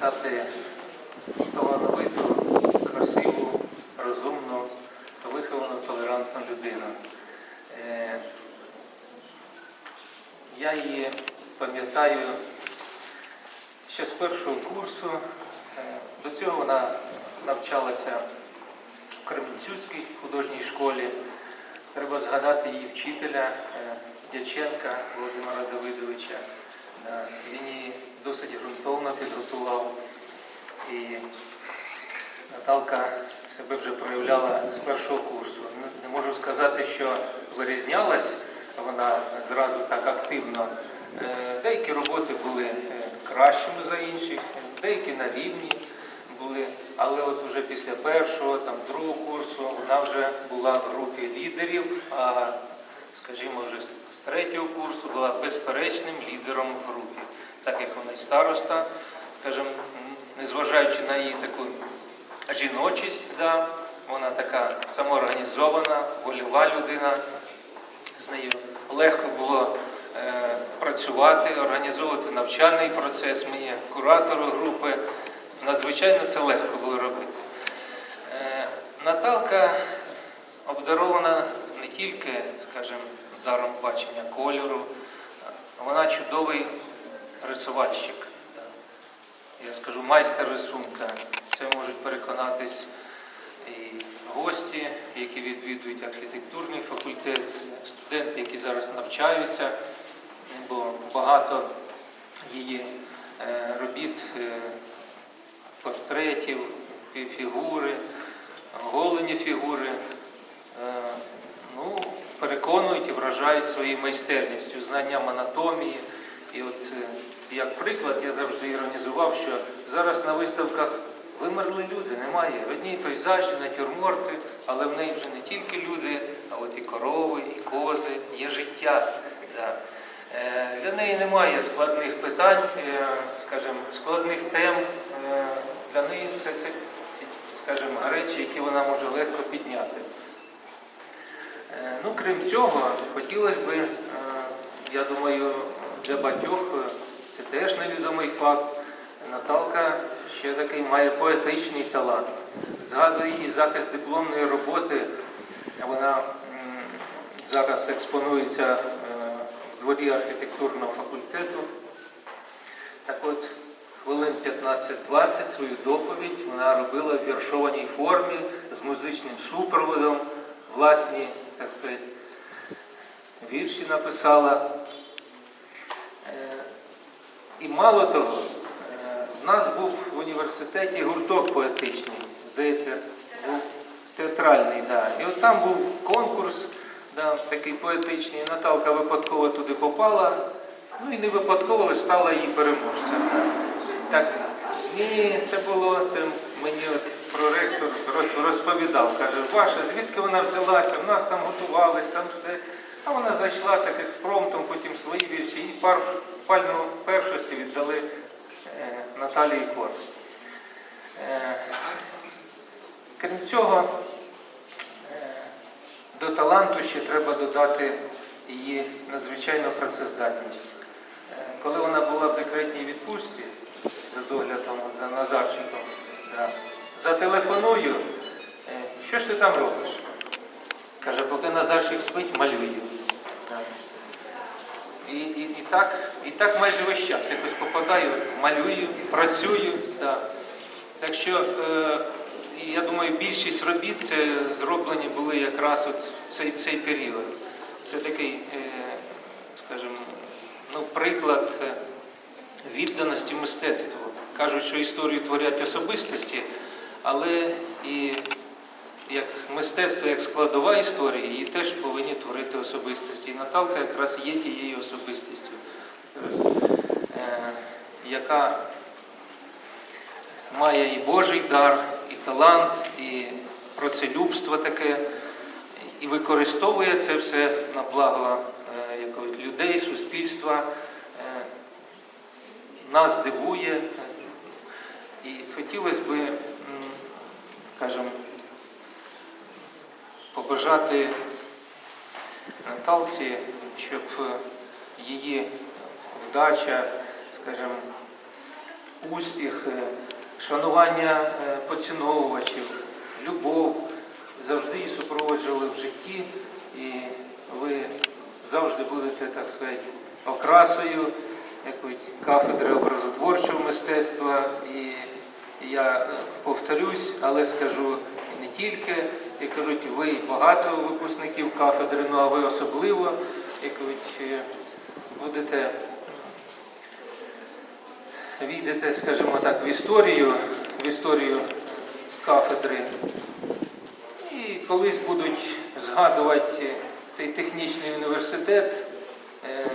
привітати талановиту, красиву, розумну, виховану, толерантну людину. Е, Я її пам'ятаю ще з першого курсу. Е, До цього вона навчалася в Кременцівській художній школі. Треба згадати її вчителя е, Дяченка Володимира Давидовича. Він її досить ґрунтовно підготував. І Наталка себе вже проявляла з першого курсу. Не- можу сказати, що вирізнялась вона зразу так активно. Е, Деякі роботи були е, кращими за інших, деякі на рівні були, але от уже після першого, там другого курсу вона вже була в групі лідерів, а скажімо, вже з третього курсу була безперечним лідером в групі, так як вона і староста, скажімо, незважаючи на її таку жіночість, да, вона така самоорганізована, вольова людина. З нею легко було е, працювати, організовувати навчальний процес. Мені, куратору групи, надзвичайно це легко було робити. Е, Наталка обдарована не тільки, скажімо, даром бачення кольору, вона чудовий рисувальщик. Я скажу майстер рисунка. Це можуть переконатись і гості, які відвідують архітектурний факультет, студенти, які зараз навчаються, бо багато її е, робіт, е, портретів, фігури, голені фігури, е, ну, переконують і вражають своєю майстерністю, знанням анатомії. І от е, як приклад я завжди іронізував, що зараз на виставках вимерли люди, немає. Одні пейзажі, натюрморти, але в неї вже не тільки люди, а от і корови, і кози, є життя. Е, Для неї немає складних питань, е, скажімо, складних тем. Для неї все це, скажімо, речі, які вона може легко підняти. Ну, крім цього, хотілося б, я думаю, для багатьох е, це теж невідомий факт. Наталка ще такий має поетичний талант. Згадую її захист дипломної роботи. Вона зараз експонується е, в дворі архітектурного факультету. Так от, хвилин 15-20 свою доповідь вона робила в віршованій формі з музичним супроводом, власні, так сказати, вірші написала. І мало того, е, в нас був в університеті гурток поетичний, здається, був театральний, да. І от там був конкурс, да, такий поетичний. Наталка випадково туди попала, ну і не випадково стала її переможцем. Так, ні, це було, це мені от проректор роз- розповідав, каже, ваша, звідки вона взялася? В нас там готувались, там все. А вона зайшла так експромтом, потім свої вірші, і пар, пальму першості віддали е, Наталії Корс. Е, крім цього, е, до таланту ще треба додати її надзвичайну працездатність. Коли вона була в декретній відпустці за доглядом за Назарчиком, зателефоную, що ж ти там робиш? Каже, поки Назарчик спить, малюю. І, і, і, так, і так майже весь час. Якось попадаю, малюю, працюю. Да. Так що, е, я думаю, більшість робіт це зроблені були якраз от цей, цей період. Це такий, е, скажімо, ну, приклад е, відданості мистецтву. Кажуть, що історію творять особистості, але і мистецтво, як складова історії, її теж повинні творити особистості. І Наталка якраз є тією особистістю, е, яка має і Божий дар, і талант, і працелюбство таке, і використовує це все на благо е, людей, суспільства. Е, Нас дивує. І хотілося б, скажімо, побажати Наталці, щоб е, її вдача, скажімо, успіх, е, шанування е, поціновувачів, любов завжди її супроводжували в житті, і ви завжди будете, так сказати, окрасою якоїсь кафедри образотворчого мистецтва. І я повторюсь, але скажу тільки, як кажуть, ви багато випускників кафедри, ну а ви особливо, як кажуть, е, будете війдете, скажімо так, в історію, в історію кафедри. І колись будуть згадувати цей технічний університет е,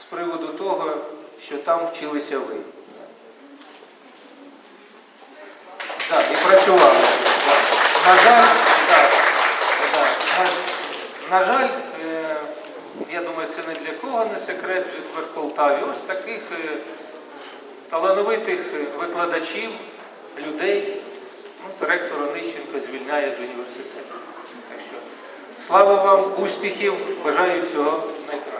з приводу того, що там вчилися ви. Так, і працювали. На жаль, на, жаль, е, я думаю, це не для кого не секрет в Полтаві. Ось таких е, талановитих викладачів, людей, ну, ректор Онищенко звільняє з університету. Так що слава вам, успіхів, бажаю всього найкращого.